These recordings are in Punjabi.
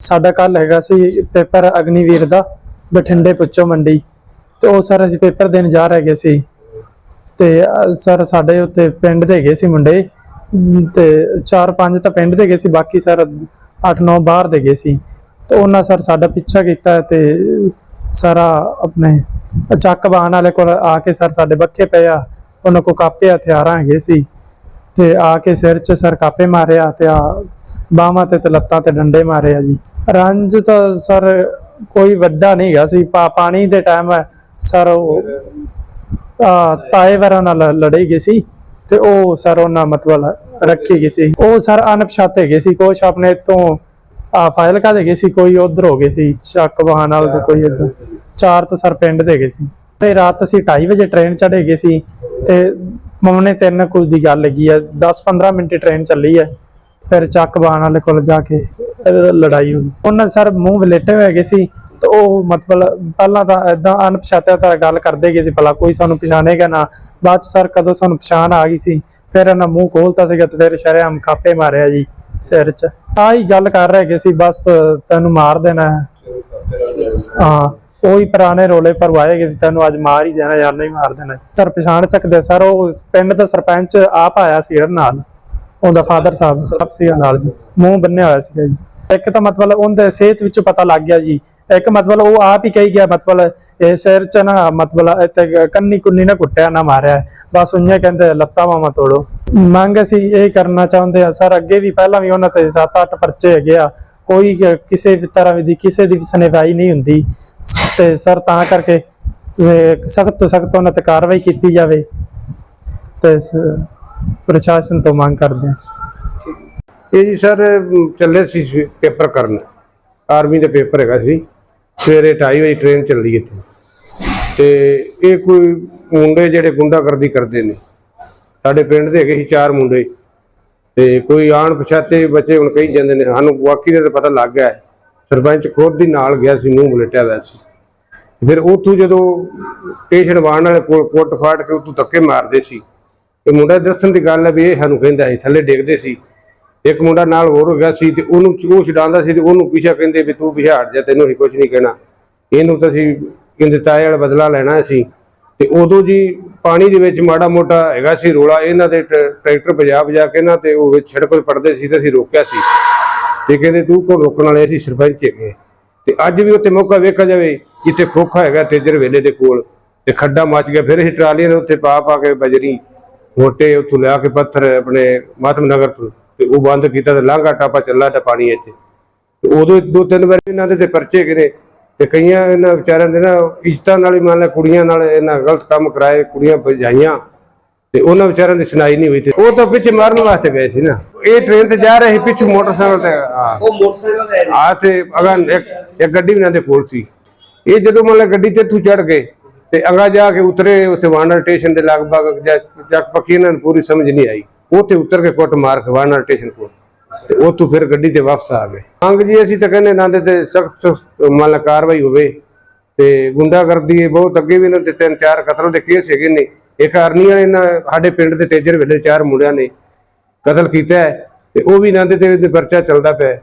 ਸਾਡਾ ਕੱਲ ਹੈਗਾ ਸੀ ਪੇਪਰ ਅਗਨੀਵੀਰ ਦਾ ਬਠਿੰਡੇ ਪੁੱਚੋ ਮੰਡੀ। ਤੇ ਉਹ ਸਰ ਅਸੀਂ ਪੇਪਰ ਦੇਣ ਜਾ ਰਹੇ ਸੀ। ਤੇ ਸਰ ਸਾਡੇ ਉੱਤੇ ਪਿੰਡ ਦੇ ਹੈਗੇ ਸੀ ਮੁੰਡੇ। ਅਮ, ਤੇ ਚਾਰ ਪੰਜ ਤਾਂ ਪਿੰਡ ਦੇ ਗਏ ਸੀ ਬਾਕੀ ਸਰ 8-9 ਬਾਹਰ ਦੇ ਗਏ ਸੀ। ਤੇ ਉਹਨਾਂ ਸਰ ਸਾਡਾ ਪਿੱਛਾ ਕੀਤਾ ਤੇ ਸਾਰਾ ਆਪਣੇ ਚੱਕ ਬਾਣ ਵਾਲੇ ਕੋਲ ਆ ਕੇ ਸਰ ਸਾਡੇ ਬੱਕੇ ਪਏ ਆ। ਉਹਨਾਂ ਕੋ ਕਾਪੇ ਹਥਿਆਰਾਂ ਹੈਗੇ ਸੀ। ਤੇ ਆ ਕੇ ਸਿਰ 'ਚ ਸਰ ਕਾਪੇ ਮਾਰਿਆ ਤੇ ਆ ਬਾਹਾਂ ਤੇ ਤੇ ਲੱਤਾਂ ਤੇ ਡੰਡੇ ਮਾਰੇ ਆ ਜੀ। ਰੰਜ ਤਾਂ ਸਰ ਕੋਈ ਵੱਡਾ ਨਹੀਂ ਹੈਗਾ ਸੀ ਪਾਣੀ ਦੇ ਟਾਈਮ ਸਰ ਉਹ ਤਾਏ ਵਰਾਂ ਨਾਲ ਲੜੇ ਗਏ ਸੀ ਤੇ ਉਹ ਸਰ ਉਹਨਾਂ ਮਤਲਬ ਰੱਖੀ ਗਈ ਸੀ। ਉਹ ਸਰ ਅਣਪਛਾਤੇ ਗਏ ਸੀ, ਕੁਛ ਆਪਣੇ ਤੋਂ ਆ ਫਾਈਲ ਕਾ ਦੇ ਗਏ ਸੀ, ਕੋਈ ਉਧਰ ਹੋ ਗਏ ਸੀ, ਚੱਕ ਵਾਹਨ ਨਾਲ ਤੇ ਕੋਈ ਇੱਧਰ। ਚਾਰ ਤਾਂ ਸਰ ਪਿੰਡ ਦੇ ਗਏ ਸੀ। ਤੇ ਰਾਤ ਅਸੀਂ 2:30 ਵਜੇ ਟ੍ਰੇਨ ਚੜੇ ਗਏ ਸੀ ਤੇ ਮਮਨੇ ਤਿੰਨ ਕੁਝ ਦੀ ਗੱਲ ਲੱਗੀ ਆ 10-15 ਮਿੰਟ ਟ੍ਰੇਨ ਚੱਲੀ ਹੈ ਫਿਰ ਚੱਕ ਬਾਣ ਵਾਲੇ ਕੋਲ ਜਾ ਕੇ ਲੜਾਈ ਹੋਈ ਉਹਨਾਂ ਸਰ ਮੂੰਹ ਵਲੇਟੇ ਹੋਏ ਗਏ ਸੀ ਤੇ ਉਹ ਮਤਲਬ ਪਹਿਲਾਂ ਤਾਂ ਇਦਾਂ ਅਣਪਛਾਤਿਆ ਤਾਂ ਗੱਲ ਕਰਦੇ ਗਏ ਸੀ, ਭਲਾ ਕੋਈ ਸਾਨੂੰ ਪਛਾਣੇਗਾ ਨਾ। ਬਾਅਦ ਚ ਸਰ ਕਦੋਂ ਸਾਨੂੰ ਪਛਾਣ ਆ ਗਈ ਸੀ, ਫਿਰ ਇਹਨਾਂ ਮੂੰਹ ਖੋਲਤਾ ਸੀਗਾ ਤੇ ਫਿਰ ਸ਼ਰੇਆਮ ਕਾਪੇ ਮਾਰਿਆ ਜੀ ਸਿਰ 'ਚ। ਆਹੀ ਗੱਲ ਕਰ ਰਹੇ ਗਏ ਸੀ, ਬਸ ਤੈਨੂੰ ਮਾਰ ਦੇਣਾ। ਹਾਂ। ਹਾਂ ਉਹੀ ਪੁਰਾਣੇ ਰੋਲੇ ਪਰਵਾਏ ਗਏ ਸੀ, ਤੈਨੂੰ ਅੱਜ ਮਾਰ ਹੀ ਦੇਣਾ ਯਾਰ ਨਹੀਂ ਮਾਰ ਦੇਣਾ। ਸਰ ਪਛਾਣ ਸਕਦੇ ਸਰ, ਉਹ ਪਿੰਡ ਦਾ ਸਰਪੰਚ ਆਪ ਆਇਆ ਸੀ ਇਹਦੇ ਨਾਲ, ਉਹਦਾ ਫਾਦਰ ਸਾਹਿਬ, ਆਪ ਸੀਗਾ ਨਾਲ ਜੀ, ਮੂੰਹ ਬੰਨਿਆ ਹੋਇਆ ਸੀਗਾ ਜੀ। ਇੱਕ ਤਾਂ ਮਤਲਬ ਉਹਦੇ ਸਿਹਤ ਵਿੱਚੋਂ ਪਤਾ ਲੱਗ ਗਿਆ ਜੀ। ਇੱਕ ਮਤਲਬ ਉਹ ਆਪ ਹੀ ਕਹੀ ਗਿਆ, ਮਤਲਬ ਇਹ ਸਿਰ ਚ ਨਾ ਮਤਲਬ ਇੱਥੇ ਕੰਨੀ ਕੁੰਨੀ ਨਾ ਕੁੱਟਿਆ, ਨਾ ਮਾਰਿਆ। ਬਸ ਉਹਨੇ ਕਹਿੰਦੇ, ਲੱਤਾਂ ਮਾਮਾ ਤੋੜੋ। ਮੰਗ ਅਸੀਂ ਇਹ ਕਰਨਾ ਚਾਹੁੰਦੇ ਆ ਸਰ, ਅੱਗੇ ਵੀ ਪਹਿਲਾਂ ਵੀ ਉਹਨਾਂ ਤੇ 7-8 ਪਰਚੇ ਹੈਗੇ ਆ। ਕੋਈ ਕਿਸੇ ਵੀ ਤਰ੍ਹਾਂ ਦੀ, ਕਿਸੇ ਦੀ ਵੀ ਸੁਣਵਾਈ ਨਹੀਂ ਹੁੰਦੀ। ਤੇ ਸਰ, ਤਾਂ ਕਰਕੇ ਸਖਤ ਤੋਂ ਸਖਤ ਉਹਨਾਂ ਤੇ ਕਾਰਵਾਈ ਕੀਤੀ ਜਾਵੇ। ਤੇ ਪ੍ਰਸ਼ਾਸਨ ਤੋਂ ਮੰਗ ਕਰਦੇ ਹਾਂ। ਇਹ ਜੀ ਸਰ ਅਮ, ਚੱਲੇ ਸੀ ਪੇਪਰ ਕਰਨ। ਆਰਮੀ ਦਾ ਪੇਪਰ ਹੈਗਾ ਸੀ। ਸਵੇਰੇ 2:30 ਵਜੇ ਟ੍ਰੇਨ ਚੱਲਦੀ ਇੱਥੇ। ਤੇ ਇਹ ਕੋਈ ਮੁੰਡੇ ਜਿਹੜੇ ਗੁੰਡਾਗਰਦੀ ਕਰਦੇ ਨੇ। ਸਾਡੇ ਪਿੰਡ ਦੇ ਹੈਗੇ ਸੀ ਚਾਰ ਮੁੰਡੇ। ਤੇ ਕੋਈ ਆਣ ਪਛਾਤੇ ਬੱਚੇ ਹੁਣ ਕਹੀ ਜਾਂਦੇ ਨੇ ਸਾਨੂੰ ਵਾਕੀ ਦਾ ਤਾਂ ਪਤਾ ਲੱਗ ਗਿਆ ਹੈ। ਸਰਪੰਚ ਖੁਦ ਦੀ ਨਾਲ ਗਿਆ ਸੀ ਮੂੰਹ ਮਲੇਟਿਆ ਹੋਇਆ ਸੀ। ਫਿਰ ਉੱਥੋਂ ਜਦੋਂ ਸਟੇਸ਼ਨ ਵਾਹਣ ਵਾਲੇ ਕੋਲ ਕੁੱਟ ਫਾੜ ਕੇ ਉੱਥੋਂ ਧੱਕੇ ਮਾਰਦੇ ਸੀ। ਤੇ ਮੁੰਡਾ ਦੱਸਣ ਦੀ ਗੱਲ ਹੈ ਵੀ ਇਹ ਸਾਨੂੰ ਕਹਿੰਦਾ ਸੀ ਥੱਲੇ ਡਿੱਗਦੇ ਸੀ। ਇੱਕ ਮੁੰਡਾ ਨਾਲ ਹੋਰ ਹੋ ਗਿਆ ਸੀ ਤੇ ਉਹਨੂੰ ਉਹ ਛਡਾਉਂਦਾ ਸੀ ਤੇ ਉਹਨੂੰ ਪਿੱਛਾ ਕਹਿੰਦੇ ਵੀ ਤੂੰ ਪਿੱਛੇ ਹਟ ਜਾ, ਤੈਨੂੰ ਹੀ ਕੁਝ ਨਹੀਂ ਕਹਿਣਾ। ਇਹਨੂੰ ਤਾਂ ਅਸੀਂ ਕਹਿੰਦੇ ਤਾਏ ਵਾਲਾ ਬਦਲਾ ਲੈਣਾ ਸੀ। ਤੇ ਉਦੋਂ ਜੀ ਪਾਣੀ ਦੇ ਵਿੱਚ ਮਾੜਾ ਮੋਟਾ ਹੈਗਾ ਸੀ ਰੋਲਾ, ਇਹਨਾਂ ਦੇ ਟਰੈਕਟਰ ਵਜਾ ਵਜਾ ਕੇ ਨਾ ਤੇ ਉਹ ਵਿੱਚ ਸੜਕ ਪੜਦੇ ਸੀ ਤੇ ਅਸੀਂ ਰੋਕਿਆ ਸੀ। ਤੇ ਕਹਿੰਦੇ ਤੂੰ ਕੋ ਰੋਕਣ ਵਾਲੇ? ਅਸੀਂ ਸਰਪੰਚ ਹੈਗੇ। ਤੇ ਅੱਜ ਵੀ ਉੱਥੇ ਮੌਕਾ ਵੇਖਿਆ ਜਾਵੇ, ਜਿੱਥੇ ਖੋਖਾ ਹੈਗਾ ਤੇਜਰ ਵੇਲੇ ਦੇ ਕੋਲ, ਤੇ ਖੱਡਾ ਮੱਚ ਗਿਆ, ਫਿਰ ਅਸੀਂ ਟਰਾਲੀਆਂ ਦੇ ਉੱਤੇ ਪਾ ਪਾ ਕੇ ਬਜਰੀ, ਮੋਟੇ ਉੱਥੋਂ ਲਿਆ ਕੇ ਪੱਥਰ ਆਪਣੇ ਮਾਤਮ ਨਗਰ ਤੋਂ ਤੇ ਉਹ ਬੰਦ ਕੀਤਾ ਤੇ ਲਾਂਘਾ ਟਾਪਾ ਚੱਲਾ ਤੇ ਪਾਣੀ ਇੱਥੇ। ਤੇ ਉਦੋਂ ਦੋ ਤਿੰਨ ਵਾਰੀ ਇਹਨਾਂ ਦੇ ਤੇ ਪਰਚੇ ਕਿਨੇ ਤੇ ਕਈਆਂ ਇਹਨਾਂ ਵਿਚਾਰਿਆਂ ਦੇ ਨਾ ਇੱਜ਼ਤਾਂ ਨਾਲ ਹੀ ਮੰਨ ਲੈ ਕੁੜੀਆਂ ਨਾਲ ਇਹਨਾਂ ਗਲਤ ਕੰਮ ਕਰਾਏ ਕੁੜੀਆਂ ਭਜਾਈਆਂ। ਤੇ ਉਹਨਾਂ ਵਿਚਾਰਿਆਂ ਦੀ ਸੁਣਾਈ ਨਹੀਂ ਹੋਈ ਤੇ ਉਹ ਤਾਂ ਪਿੱਛੇ ਮਾਰਨ ਵਾਸਤੇ ਗਏ ਸੀ ਨਾ। ਇਹ ਟ੍ਰੇਨ ਤੇ ਜਾ ਰਹੇ ਸੀ ਪਿੱਛੇ ਮੋਟਰਸਾਈਕਲ ਤੇ ਹਾਂ। ਉਹ ਮੋਟਰਸਾਈਕਲ ਤੇ ਆ ਤੇ ਅਗਾ ਇੱਕ ਇੱਕ ਗੱਡੀ ਵੀ ਇਹਨਾਂ ਦੇ ਕੋਲ ਸੀ। ਇਹ ਜਦੋਂ ਮੰਨ ਲੈ ਗੱਡੀ ਤੇ ਇੱਥੋਂ ਚੜ ਗਏ ਤੇ ਅਗਾ ਜਾ ਕੇ ਉਤਰੇ ਉੱਥੇ ਵਾਂਡਰ ਸਟੇਸ਼ਨ ਦੇ ਲਗਭਗ ਚੱਕ ਪੱਕੀ ਇਹਨਾਂ ਨੂੰ ਪੂਰੀ ਸਮਝ ਨਹੀਂ ਆਈ। ਉੱਥੇ ਉਤਰ ਕੇ ਕੁੱਟ ਮਾਰ ਕੇ ਵਾਂਡਰ ਸਟੇਸ਼ਨ ਕੋਲ ਤੇ ਉੱਥੋਂ ਫਿਰ ਗੱਡੀ ਤੇ ਵਾਪਸ ਆ ਗਏ। ਮੰਗ ਜੀ ਅਸੀਂ ਤਾਂ ਕਹਿੰਦੇ ਨਾ ਤੇ ਸਖਤ ਮੰਨ ਕਾਰਵਾਈ ਹੋਵੇ ਤੇ ਗੁੰਡਾਗਰਦੀ ਬਹੁਤ ਅੱਗੇ ਵੀ ਇਹਨਾਂ ਤੇ ਤਿੰਨ ਚਾਰ ਕਤਲ ਦੇ ਕੇਸ ਹੈਗੇ ਨੇ। ਇੱਕ ਅਰਨੀ ਵਾਲੇ ਇਹਨਾਂ ਸਾਡੇ ਪਿੰਡ ਦੇ ਤੇਜਰ ਵੇਲੇ ਚਾਰ ਮੁੰਡਿਆਂ ਨੇ ਕਤਲ ਕੀਤਾ ਤੇ ਉਹ ਵੀ ਇਹਨਾਂ ਦੇ ਤੇ ਪਰਚਾ ਚੱਲਦਾ ਪਿਆ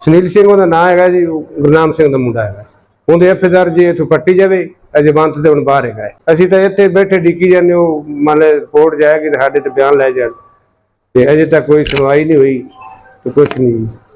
ਸੁਨੀਲ ਸਿੰਘ ਉਹਦਾ ਨਾਂ ਹੈਗਾ ਜੀ, ਗੁਰਨਾਮ ਸਿੰਘ ਦਾ ਮੁੰਡਾ ਹੈਗਾ। ਉਹਦੇ ਅਫੇਦਾਰ ਜੇ ਇੱਥੋਂ ਪੱਟੀ ਜਾਵੇ ਅਜਮਾਨਤ ਤੇ ਹੁਣ ਬਾਹਰ ਹੈਗਾ ਅਸੀਂ ਤਾਂ ਇੱਥੇ ਬੈਠੇ ਡਿੱਕੀ ਜਾਂਦੇ ਉਹ ਮੰਨ ਲੈ ਰਿਪੋਰਟ ਜਾਏਗੀ ਤੇ ਸਾਡੇ ਤੇ ਬਿਆਨ ਲੈ ਜਾਣ। ਤੇ ਅਜੇ ਤੱਕ ਕੋਈ ਸੁਣਵਾਈ ਨਹੀਂ ਹੋਈ ਤੇ ਕੁਝ ਨਹੀਂ।